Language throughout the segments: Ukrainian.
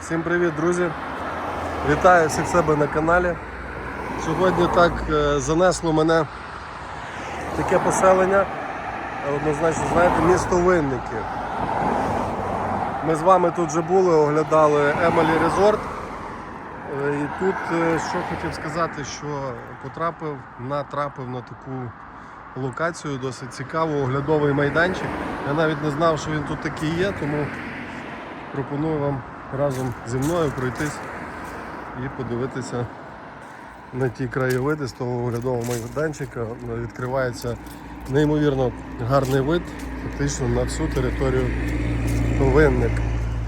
Всім привіт, друзі! Вітаю всіх себе на каналі. Сьогодні так е, занесло мене таке поселення, однозначно, знаєте, місто Винники. Ми з вами тут вже були, оглядали Емелі Резорт. Е, І тут е, що хотів сказати, що потрапив, натрапив на таку локацію, досить цікаву, оглядовий майданчик. Я навіть не знав, що він тут такий є, тому пропоную вам разом зі мною пройтись і подивитися на ті краєвиди з того оглядового майданчика. Відкривається неймовірно гарний вид, фактично на всю територію Винник.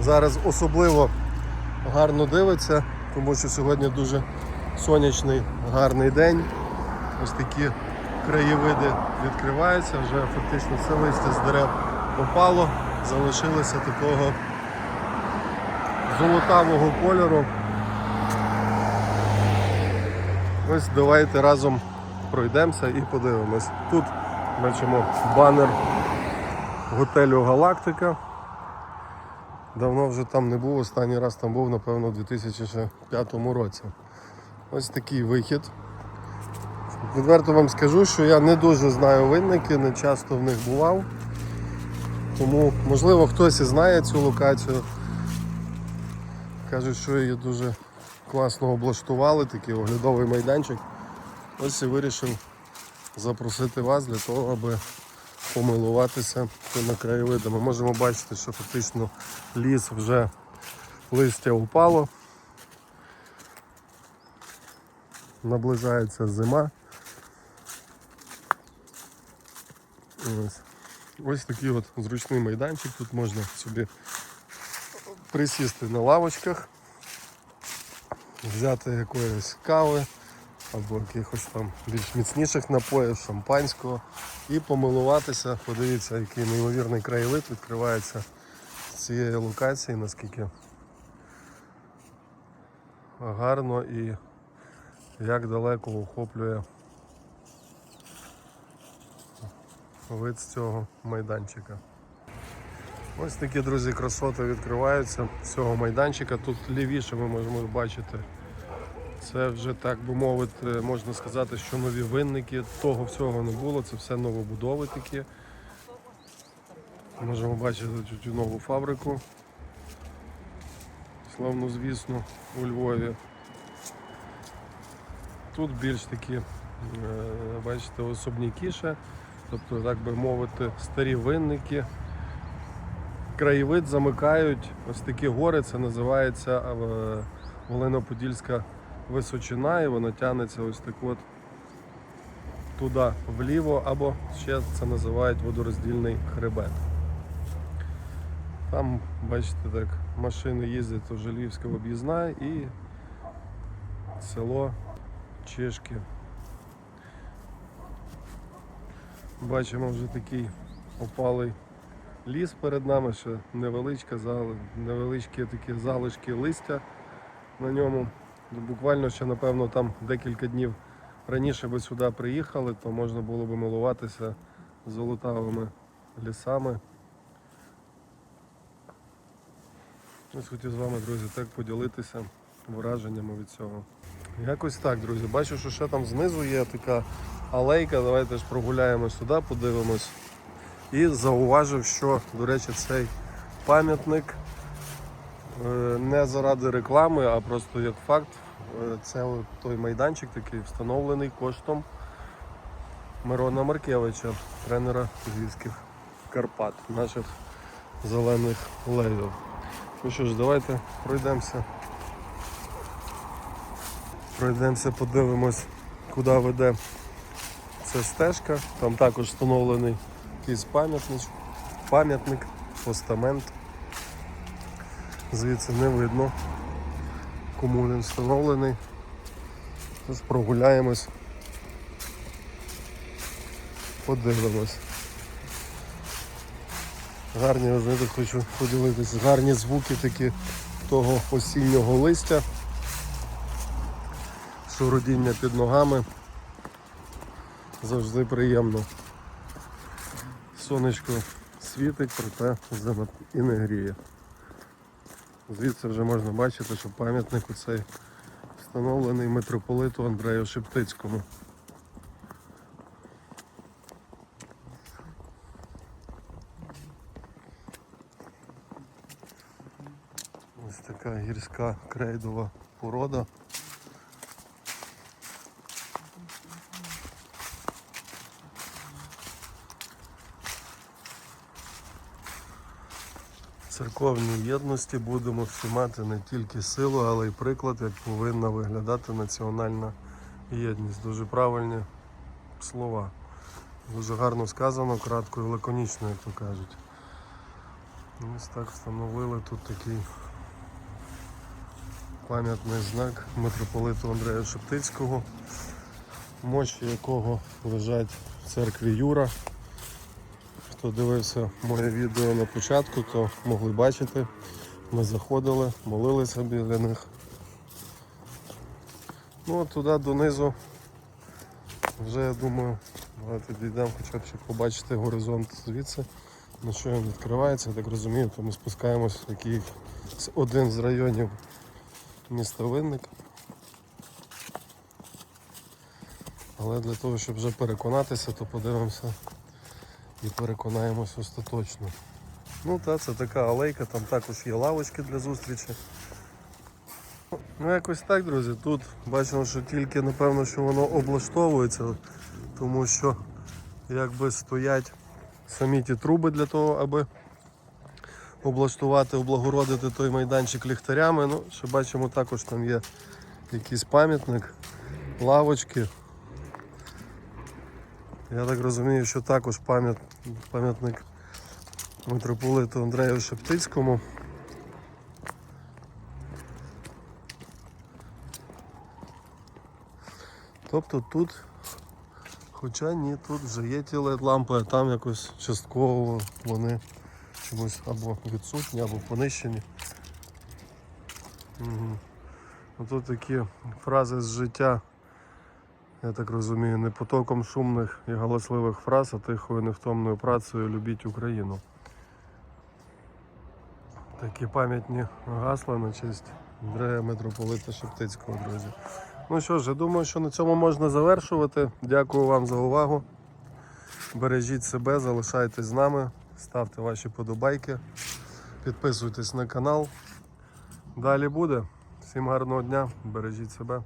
Зараз особливо гарно дивиться, тому що сьогодні дуже сонячний, гарний день. Ось такі краєвиди відкриваються, вже фактично все листя з дерев опало, залишилося такого золотавого кольору. Ось давайте разом пройдемося і подивимось. Тут бачимо банер готелю Галактика. Давно вже там не був, останній раз там був, напевно, у 2005 році. Ось такий вихід. Відверто вам скажу, що я не дуже знаю винники, не часто в них бував. Тому, можливо, хтось і знає цю локацію. Кажуть, що її дуже класно облаштували, такий оглядовий майданчик. Ось і вирішив запросити вас для того, аби помилуватися тими краєвидами. Можемо бачити, що фактично ліс вже листя упало. Наближається зима. Ось. Ось такий от зручний майданчик. Тут можна собі присісти на лавочках, взяти якоїсь кави або якихось там більш міцніших напоїв, шампанського і помилуватися. Подивіться, який неймовірний краєвид відкривається з цієї локації, наскільки гарно і як далеко охоплює вид з цього майданчика. Ось такі, друзі, красоти відкриваються з цього майданчика. Тут лівіше ми можемо бачити. Це вже так би мовити, можна сказати, що нові винники. Того всього не було, це все новобудови такі. Можемо бачити цю нову фабрику. Славно, звісно, у Львові. Тут більш такі, е, бачите, особнякіше, тобто, так би мовити, старі винники. Краєвид замикають ось такі гори, це називається е, Волино-Подільська височина, і вона тягнеться ось так от туди вліво, або ще це називають водороздільний хребет. Там, бачите, так, машини їздять, вже Львівська об'їзна і село Чешки. Бачимо вже такий опалий ліс перед нами, ще невеличка, невеличкі такі залишки листя на ньому. Буквально ще, напевно, там декілька днів раніше би сюди приїхали, то можна було би милуватися золотавими лісами. Ось хотів з вами, друзі, так поділитися враженнями від цього. Якось так, друзі. Бачу, що ще там знизу є така алейка. Давайте ж прогуляємось туди, подивимось. І зауважив, що, до речі, цей пам'ятник е, не заради реклами, а просто як факт. е, Це той майданчик такий встановлений коштом Мирона Маркевича, тренера львівських Карпат, наших зелених левів. Ну що ж, давайте пройдемося. Пройдемося, подивимось, куди веде ця стежка. Там також встановлений якийсь пам'ятник, пам'ятник, постамент. Звідси не видно, кому він встановлений. Тож прогуляємось, подивимось. Гарні, знаєте, хочу поділитися, гарні звуки такі того осіннього листя, шурудіння під ногами. Завжди приємно. Сонечко світить, проте зима і не гріє. Звідси вже можна бачити, що пам'ятник оцей встановлений митрополиту Андрею Шептицькому. Ось така гірська крейдова порода. Церковній єдності будемо всі мати не тільки силу, але й приклад, як повинна виглядати національна єдність. Дуже правильні слова. Дуже гарно сказано, кратко і лаконічно, як то кажуть. Ось так встановили тут такий пам'ятний знак митрополиту Андрея Шептицького, мощі якого лежать в церкві Юра. Хто дивився моє відео на початку, то могли бачити. Ми заходили, молилися біля них. Ну а туди донизу вже я думаю, давайте дійдемо хоча б щоб побачити горизонт звідси. На що він відкривається, я так розумію, то ми спускаємось в який один з районів міста Винник. Але для того, щоб вже переконатися, то подивимося і переконаємось остаточно. Ну та це така алейка, там також є лавочки для зустрічі. Ну якось так, друзі. Тут бачимо, що тільки напевно, що воно облаштовується, тому що якби стоять самі ті труби для того, аби облаштувати, облагородити той майданчик ліхтарями. Ну, що бачимо, також там є якийсь пам'ятник, лавочки. Я так розумію, що також пам'ят, пам'ятник митрополиту Андрею Шептицькому. Тобто тут, хоча ні, тут вже є ті лампи, а там якось частково вони чомусь або відсутні, або понищені. Угу. Тут такі фрази з життя, я так розумію, не потоком шумних і галасливих фраз, а тихою невтомною працею любіть Україну. Такі пам'ятні гасла на честь Андрея Митрополита Шептицького, друзі. Ну що ж, я думаю, що на цьому можна завершувати. Дякую вам за увагу. Бережіть себе, залишайтесь з нами, ставте ваші подобайки, підписуйтесь на канал. Далі буде. Всім гарного дня, бережіть себе.